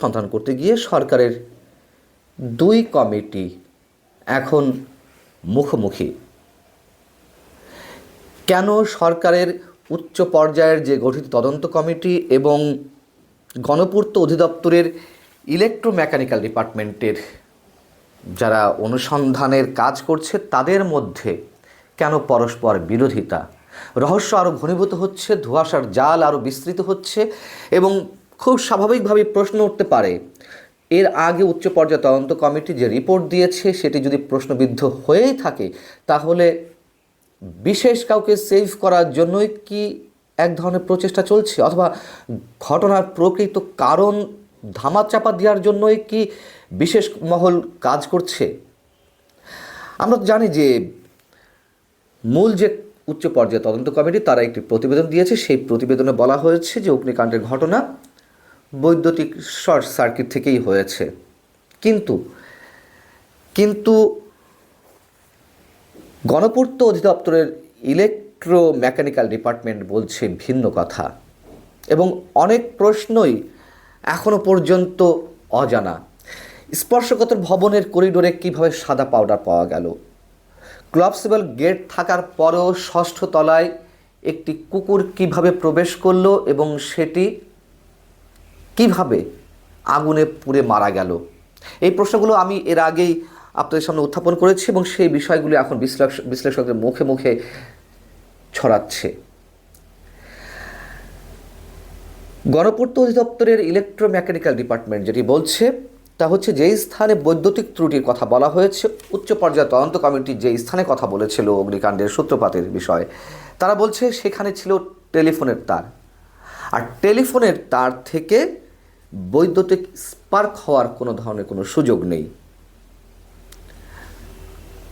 সন্ধান করতে গিয়ে সরকারের দুই কমিটি এখন মুখোমুখি। কেন সরকারের উচ্চ পর্যায়ের যে গঠিত তদন্ত কমিটি এবং গণপূর্ত অধিদপ্তরের ইলেকট্রোমেকানিক্যাল ডিপার্টমেন্টের যারা অনুসন্ধানের কাজ করছে, তাদের মধ্যে কেন পরস্পর বিরোধিতা? রহস্য আরও ঘনীভূত হচ্ছে, ধোঁয়াশার জাল আরও বিস্তৃত হচ্ছে এবং খুব স্বাভাবিকভাবে প্রশ্ন উঠতে পারে। এর আগে উচ্চ পর্যায়ে তদন্ত কমিটি যে রিপোর্ট দিয়েছে, সেটি যদি প্রশ্নবিদ্ধ হয়েই থাকে, তাহলে বিশেষ কাউকে সেভ করার জন্যই কি এক ধরনের প্রচেষ্টা চলছে? অথবা ঘটনার প্রকৃত কারণ ধামাচাপা দেওয়ার জন্যই কি বিশেষ মহল কাজ করছে? আমরা জানি যে মূল যে উচ্চ পর্যায়ে তদন্ত কমিটি, তারা একটি প্রতিবেদন দিয়েছে। সেই প্রতিবেদনে বলা হয়েছে যে অগ্নিকাণ্ডের ঘটনা বৈদ্যুতিক শর্ট সার্কিট থেকেই হয়েছে। কিন্তু কিন্তু গণপূর্ত অধিদপ্তরের ইলেকট্রো মেকানিক্যাল ডিপার্টমেন্ট বলছে ভিন্ন কথা এবং অনেক প্রশ্নই এখনও পর্যন্ত অজানা। স্পর্শকাতর ভবনের করিডোরে কীভাবে সাদা পাউডার পাওয়া গেল? ক্লবসেবল গেট থাকার পরেও ষষ্ঠ তলায় একটি কুকুর কীভাবে প্রবেশ করল এবং সেটি কীভাবে আগুনে পুড়ে মারা গেল? এই প্রশ্নগুলো আমি এর আগেই আপনাদের সামনে উত্থাপন করেছি এবং সেই বিষয়গুলো এখন বিশ্লেষ- বিশ্লেষকদের মুখে মুখে ছড়াচ্ছে। গণপূর্ত অধিদপ্তরের ইলেকট্রোমেকানিক্যাল ডিপার্টমেন্ট যেটি বলছে, তা হচ্ছে যেই স্থানে বৈদ্যুতিক ত্রুটির কথা বলা হয়েছে, উচ্চ পর্যায়ে তদন্ত কমিটি যে স্থানে কথা বলেছিল অগ্নিকাণ্ডের সূত্রপাতের বিষয়ে, তারা বলছে সেখানে ছিল টেলিফোনের তার। আর টেলিফোনের তার থেকে বৈদ্যুতিক স্পার্ক হওয়ার কোনো ধরনের কোনো সুযোগ নেই।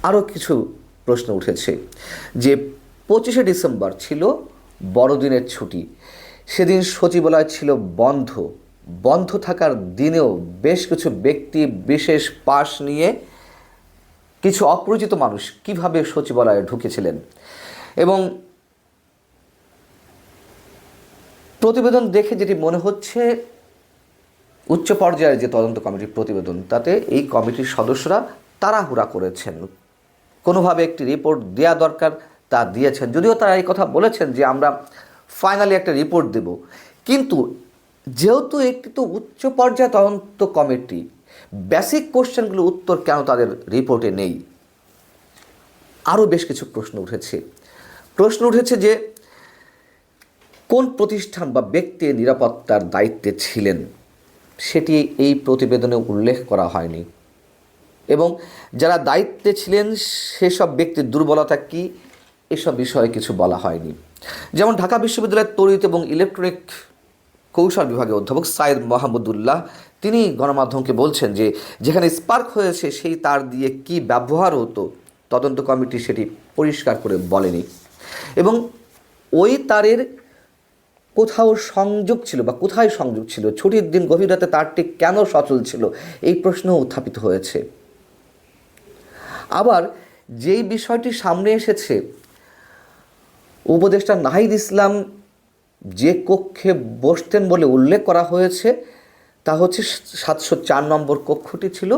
আরও কিছু প্রশ্ন উঠেছে যে পঁচিশে ডিসেম্বর ছিল বড়দিনের ছুটি। সেদিন সচিবালয় ছিল বন্ধ। বন্ধ থাকার দিনেও বেশ কিছু ব্যক্তি বিশেষ পাশ নিয়ে কিছু অপরিচিত মানুষ কীভাবে সচিবালয়ে ঢুকেছিলেন এবং প্রতিবেদন দেখে যেটি মনে হচ্ছে উচ্চ পর্যায়ের যে তদন্ত কমিটির প্রতিবেদন, তাতে এই কমিটির সদস্যরা তাড়াহুড়া করেছেন। কোনোভাবে একটি রিপোর্ট দেওয়া দরকার, তা দিয়েছেন। যদিও তারা এই কথা বলেছেন যে আমরা ফাইনালি একটা রিপোর্ট দেব। কিন্তু যেহেতু একটি তো উচ্চ পর্যায়ে তদন্ত কমিটি, বেসিক কোশ্চেনগুলোর উত্তর কেন তাদের রিপোর্টে নেই? আরও বেশ কিছু প্রশ্ন উঠেছে। প্রশ্ন উঠেছে যে কোন প্রতিষ্ঠান বা ব্যক্তি নিরাপত্তার দায়িত্বে ছিলেন? সেটি এই প্রতিবেদনে উল্লেখ করা হয়নি। এবং যারা দায়িত্বে ছিলেন, সেসব ব্যক্তির দুর্বলতা কি, এসব বিষয়ে কিছু বলা হয়নি। যেমন ঢাকা বিশ্ববিদ্যালয়ের তড়িৎ এবং ইলেকট্রনিক কৌশল বিভাগের অধ্যাপক সাইদ মাহমুদুল্লাহ, তিনি গণমাধ্যমকে বলছেন যে, যেখানে স্পার্ক হয়েছে, সেই তার দিয়ে কি ব্যবহার হতো, তদন্ত কমিটি সেটি পরিষ্কার করে বলেনি। এবং ওই তারের কোথাও সংযোগ ছিল বা কোথায় সংযোগ ছিল? ছুটির দিন গভীর রাতে তারটি কেন সচল ছিল? এই প্রশ্ন উত্থাপিত হয়েছে। আবার যেই বিষয়টি সামনে এসেছে, উপদেষ্টা নাহিদ ইসলাম যে কক্ষে বসতেন বলে উল্লেখ করা হয়েছে, তা হচ্ছে সাতশো চার নম্বর কক্ষটি ছিল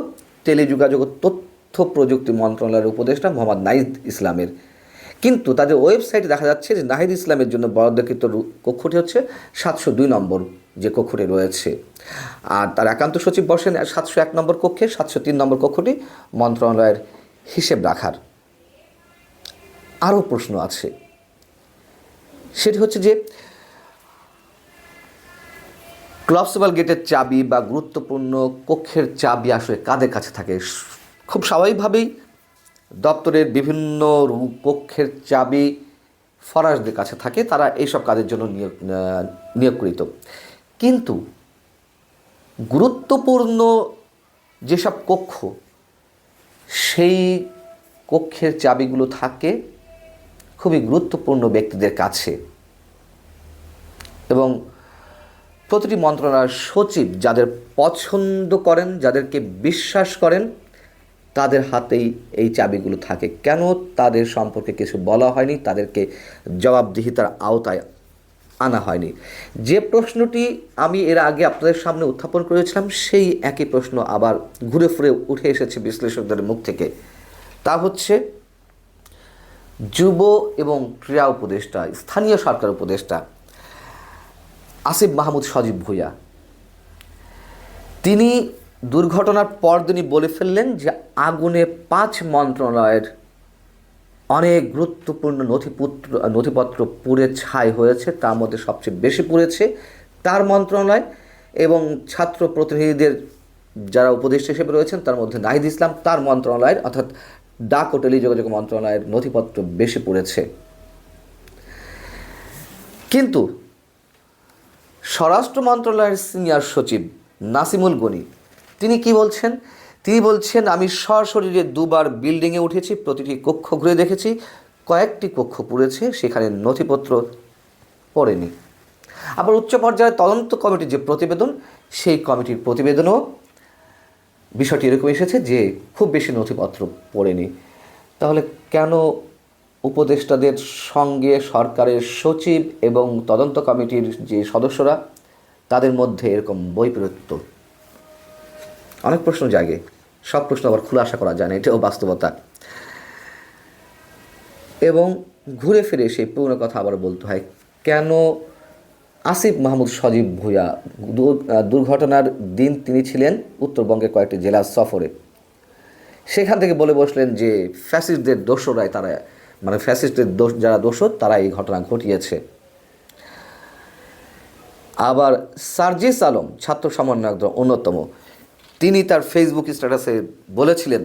টেলিযোগাযোগ তথ্য প্রযুক্তি মন্ত্রণালয়ের উপদেষ্টা মোহাম্মদ নাহিদ ইসলামের। কিন্তু তাদের ওয়েবসাইটে দেখা যাচ্ছে যে নাহিদ ইসলামের জন্য বরাদ্দকৃত কক্ষটি হচ্ছে সাতশো দুই নম্বর যে কক্ষটি রয়েছে। আর তার একান্ত সচিব বসেন সাতশো এক নম্বর কক্ষে, সাতশো তিন নম্বর কক্ষটি মন্ত্রণালয়ের হিসেব রাখার। আরও প্রশ্ন আছে। সেটি হচ্ছে যে ক্লবসেবাল গেটের চাবি বা গুরুত্বপূর্ণ কক্ষের চাবি আসলে কাদের কাছে থাকে? খুব স্বাভাবিকভাবেই দপ্তরের বিভিন্ন কক্ষের চাবি ফরাসদের কাছে থাকে, তারা এইসব কাজের জন্য নিয়োগ নিয়োগকৃত। কিন্তু গুরুত্বপূর্ণ যেসব কক্ষ, সেই কক্ষের চাবিগুলো থাকে খুবই গুরুত্বপূর্ণ ব্যক্তিদের কাছে। এবং প্রতিটি মন্ত্রণালয়ের সচিব যাদের পছন্দ করেন, যাদেরকে বিশ্বাস করেন তাদের হাতেই এই চাবিগুলো থাকে। কেন তাদের সম্পর্কে কিছু বলা হয়নি? তাদেরকে জবাবদিহিতার আওতায় আনা হয়নি। যে প্রশ্নটি আমি এর আগে আপনাদের সামনে উত্থাপন করেছিলাম, সেই একই প্রশ্ন আবার ঘুরে ফুরে উঠে এসেছে বিশ্লেষকদের মুখ থেকে। তা হচ্ছে, যুব এবং ক্রীড়া উপদেষ্টা, স্থানীয় সরকার উপদেষ্টা আসিফ মাহমুদ সজীব ভূঁইয়া, তিনি দুর্ঘটনার পর তিনি বলে ফেললেন যে আগুনে পাঁচ মন্ত্রণালয়ের অনেক গুরুত্বপূর্ণ নথিপত্র নথিপত্র পুড়ে ছাই হয়েছে, তার মধ্যে সবচেয়ে বেশি পুড়েছে তার মন্ত্রণালয় এবং ছাত্র প্রতিনিধিদের যারা উপদেষ্টা হিসেবে রয়েছেন, তার মধ্যে নাহিদ ইসলাম তার মন্ত্রণালয়ের, অর্থাৎ ডাক ও টেলিযোগাযোগ মন্ত্রণালয়ের নথিপত্র বেশি পড়েছে। কিন্তু স্বরাষ্ট্র মন্ত্রণালয়ের সিনিয়র সচিব নাসিমুল গনি তিনি কি বলছেন? তিনি বলছেন, আমি সশরীরে দুবার বিল্ডিংয়ে উঠেছি, প্রতিটি কক্ষ ঘুরে দেখেছি, কয়েকটি কক্ষ পুড়েছে, সেখানে নথিপত্র পড়েনি। আবার উচ্চ পর্যায়ের তদন্ত কমিটির যে প্রতিবেদন, সেই কমিটির প্রতিবেদনও বিষয়টি এরকম এসেছে যে খুব বেশি নথিপত্র পড়েনি। তাহলে কেন উপদেষ্টাদের সঙ্গে সরকারের সচিব এবং তদন্ত কমিটির যে সদস্যরা, তাদের মধ্যে এরকম বৈপরীত্য? অনেক প্রশ্ন জাগে। সব প্রশ্ন আবার খুলাসা করা যায় না এটাও বাস্তবতা। এবং ঘুরে ফিরে সেই পুরনো কথা আবার বলতে হয় কেন আসিফ মাহমুদ সজীব আহ, দুর্ঘটনার দিন তিনি ছিলেন উত্তরবঙ্গের কয়েকটি জেলা সফরে। সেখান থেকে বলে বসলেন যে ফ্যাসিস্টদের দোষরাই তারা মানে ফ্যাসিস্টদের দোষ যারা দোষর তারা এই ঘটনা ঘটিয়েছে। আবার সার্জিস আলম ছাত্র সমন্বয়ক অন্যতম। তিনি তার ফেসবুক স্ট্যাটাসে বলেছিলেন,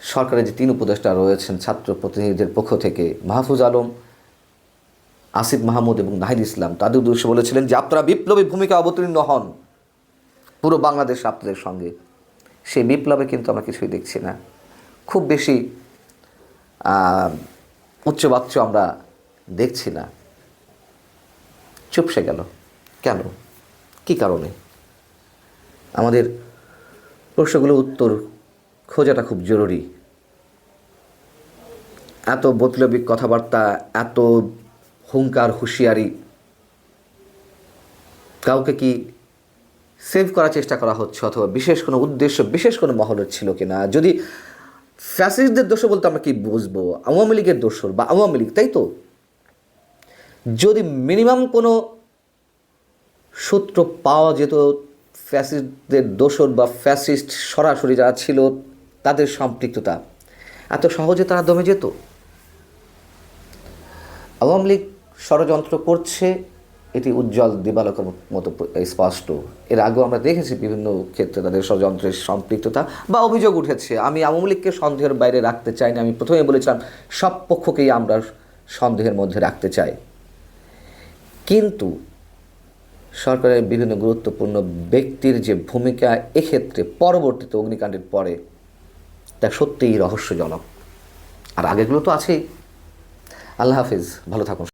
সরকারের যে তিন উপদেষ্টা রয়েছেন, ছাত্র প্রতিনিধিদের পক্ষ থেকে, মাহফুজ আলম, আসিফ মাহমুদ এবং নাহিদ ইসলাম, তাদের উদ্দেশ্যে বলেছিলেন যে, আপনারা বিপ্লবী ভূমিকা অবতীর্ণ হন। পুরো বাংলাদেশ আপনাদের সঙ্গে। সেই বিপ্লবে কিন্তু আমরা কিছুই দেখছি না। খুব বেশি উচ্চবাচ্য আমরা দেখছি না। চুপসে গেল। কেন? কি কারণে? আমাদের প্রশ্নগুলো উত্তর খোঁজাটা খুব জরুরি। এত বৈপ্লবিক কথাবার্তা, এত হুঙ্কার, হুঁশিয়ারি, কাউকে কি সেভ করার চেষ্টা করা হচ্ছে অথবা বিশেষ কোনো উদ্দেশ্য, বিশেষ কোনো মহলের ছিল কি না যদি ফ্যাসিস্টদের দোষ বলতে আমরা কি বুঝব? আওয়ামী লীগের দোষর বা আওয়ামী লীগ, তাই তো? যদি মিনিমাম কোনো সূত্র পাওয়া যেত ফ্যাসিস্টদের দোষর বা ফ্যাসিস্ট সরাসরি যারা ছিল, তাদের সম্পৃক্ততা। এত সহজে তারা দমে যেত? আওয়ামী লীগ ষড়যন্ত্র করছে, এটি উজ্জ্বল দিবালকের মতো স্পষ্ট। এর আগেও আমরা দেখেছি বিভিন্ন ক্ষেত্রে তাদের ষড়যন্ত্রের সম্পৃক্ততা বা অভিযোগ উঠেছে। আমি আওয়ামী লীগকে সন্দেহের বাইরে রাখতে চাই না, আমি প্রথমে বলেছিলাম, সব পক্ষকেই আমরা সন্দেহের মধ্যে রাখতে চাই। কিন্তু সরকারের বিভিন্ন গুরুত্বপূর্ণ ব্যক্তির যে ভূমিকা, এক্ষেত্রে পরবর্তীতে অগ্নিকাণ্ডের পরে তা সত্যিই রহস্যজনক। আর আগেগুলো তো আছেই। আল্লাহ হাফিজ, ভালো থাকুন।